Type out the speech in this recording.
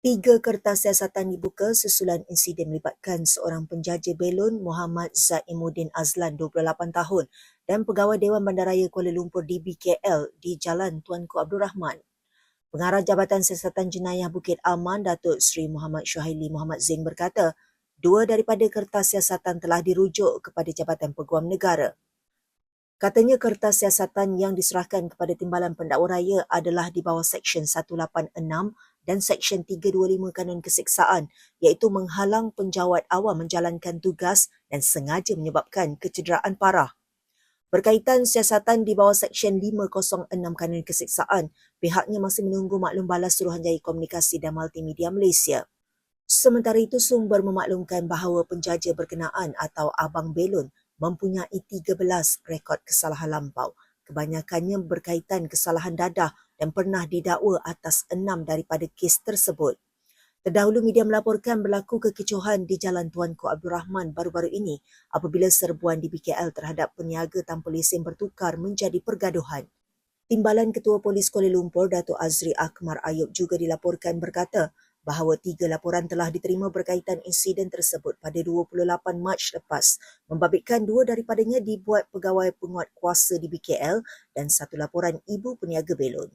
Tiga kertas siasatan dibuka susulan insiden melibatkan seorang penjaja belon Muhammad Zaimuddin Azlan 28 tahun dan pegawai Dewan Bandaraya Kuala Lumpur DBKL di Jalan Tuanku Abdul Rahman. Pengarah Jabatan Siasatan Jenayah Bukit Aman Datuk Seri Muhammad Syuhaili Muhammad Zing berkata, dua daripada kertas siasatan telah dirujuk kepada Jabatan Peguam Negara. Katanya kertas siasatan yang diserahkan kepada Timbalan Pendakwa Raya adalah di bawah Seksyen 186 dan Seksyen 325 Kanun Keseksaan iaitu menghalang penjawat awam menjalankan tugas dan sengaja menyebabkan kecederaan parah. Berkaitan siasatan di bawah Seksyen 506 Kanun Keseksaan, pihaknya masih menunggu maklum balas Suruhanjaya Komunikasi dan Multimedia Malaysia. Sementara itu, sumber memaklumkan bahawa penjaja berkenaan atau Abang Belon mempunyai 13 rekod kesalahan lampau kebanyakannya berkaitan kesalahan dadah dan pernah didakwa atas enam daripada kes tersebut. Terdahulu media melaporkan berlaku kekecohan di Jalan Tuanku Abdul Rahman baru-baru ini apabila serbuan di BKL terhadap peniaga tanpa lesen bertukar menjadi pergaduhan. Timbalan Ketua Polis Kuala Lumpur, Datuk Azri Akmar Ayub juga dilaporkan berkata bahawa tiga laporan telah diterima berkaitan insiden tersebut pada 28 Mac lepas membabitkan dua daripadanya dibuat pegawai penguat kuasa di BKL dan satu laporan ibu peniaga belon.